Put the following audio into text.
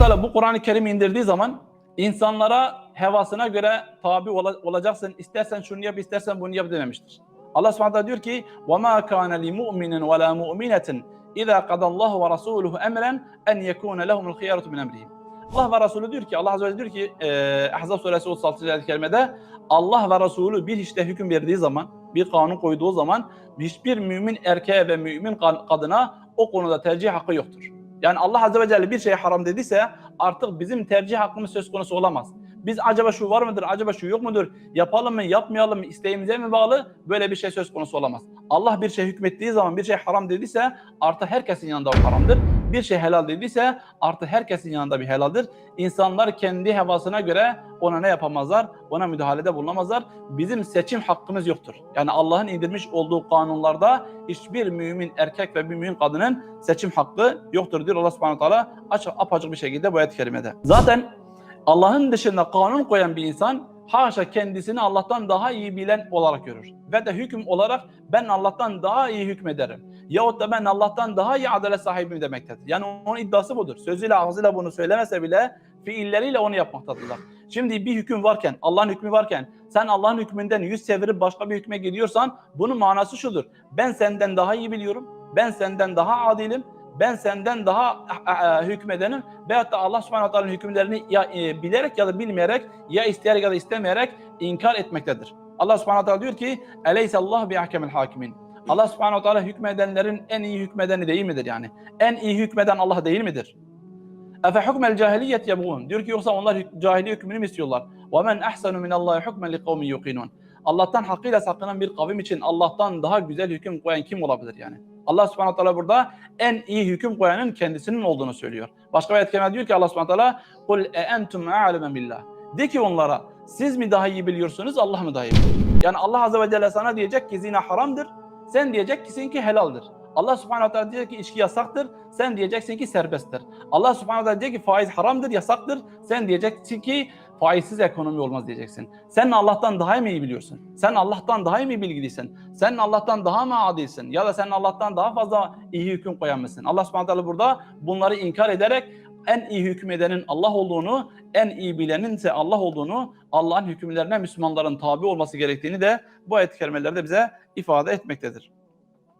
Teala bu Kur'an-ı Kerim'i indirdiği zaman insanlara hevasına göre tabi ola, olacaksın. İstersen şunu yap, istersen bunu yap dememiştir. Allah Subhanahu diyor ki: "Ve kana li mu'minin ve la mu'minatin iza qadallahu ve rasuluhu emren en yekuna lehumul khiyaratu min emrihim." Allah ve Resulü diyor ki Allah Azze ve Celle diyor ki e, Ahzab suresi 36. ayet kerimede Allah ve Resulü bir işte hüküm verdiği zaman bir kanun koyduğu zaman hiçbir mümin erkeğe ve mümin kadına o konuda tercih hakkı yoktur. Yani Allah Azze ve Celle bir şey haram dediyse artık bizim tercih hakkımız söz konusu olamaz. Biz acaba şu var mıdır, acaba şu yok mudur, yapalım mı, yapmayalım mı, isteğimize mi bağlı? Böyle bir şey söz konusu olamaz. Allah bir şey hükmettiği zaman bir şey haram dediyse artık herkesin yanında o haramdır. Bir şey helal dediyse artık herkesin yanında bir helaldir. İnsanlar kendi hevasına göre ona ne yapamazlar? Ona müdahalede bulunamazlar. Bizim seçim hakkımız yoktur. Yani Allah'ın indirmiş olduğu kanunlarda hiçbir mümin erkek ve bir mümin kadının seçim hakkı yoktur diyor Allah subhanahu teala açık apaçık bir şekilde bu ayet-i kerimede. Zaten Allah'ın dışında kanun koyan bir insan haşa kendisini Allah'tan daha iyi bilen olarak görür. Ve de hüküm olarak ben Allah'tan daha iyi hükmederim. Yahut da ben Allah'tan daha iyi adalet sahibiyim demektedir. Yani onun iddiası budur. Sözüyle ağzıyla bunu söylemese bile fiilleriyle onu yapmaktadırlar. Şimdi bir hüküm varken, Allah'ın hükmü varken sen Allah'ın hükmünden yüz çevirip başka bir hükme gidiyorsan bunun manası şudur. Ben senden daha iyi biliyorum. Ben senden daha adilim. Ben senden daha e, e, hükmedenim. Veyahut da Allah subhanahu teala'nın hükümlerini ya e, bilerek ya da bilmeyerek ya isteyerek ya da istemeyerek inkar etmektedir. Allah subhanahu teala diyor ki Eleyse Allah bi hakimin. Allah subhanahu teala hükmedenlerin en iyi hükmedeni değil midir yani? En iyi hükmeden Allah değil midir? Efe hukmel cahiliyet yebğun. Diyor ki yoksa onlar cahiliye hükmünü mü istiyorlar? Ve men ahsanu minallahi hukmen liqavmin yuqinun. Allah'tan hakkıyla sakınan bir kavim için Allah'tan daha güzel hüküm koyan kim olabilir yani? Allah subhanahu teala burada en iyi hüküm koyanın kendisinin olduğunu söylüyor. Başka bir ayet kerimede diyor ki Allah subhanahu teala kul e entum a'lemu billah. De ki onlara siz mi daha iyi biliyorsunuz Allah mı daha iyi biliyor? Yani Allah azze ve celle sana diyecek ki zina haramdır. Sen diyecek ki helaldir. Allah subhanahu teala diyecek ki içki yasaktır. Sen diyeceksin ki serbesttir. Allah subhanahu teala diyecek ki faiz haramdır, yasaktır. Sen diyeceksin ki faizsiz ekonomi olmaz diyeceksin. Sen Allah'tan daha mı iyi biliyorsun? Sen Allah'tan daha mı bilgilisin? Sen Allah'tan daha mı adilsin? Ya da sen Allah'tan daha fazla iyi hüküm koyan mısın? Allah subhanahu teala burada bunları inkar ederek en iyi hükmedenin Allah olduğunu, en iyi bilenin ise Allah olduğunu, Allah'ın hükümlerine Müslümanların tabi olması gerektiğini de bu ayet-i kerimelerde bize ifade etmektedir.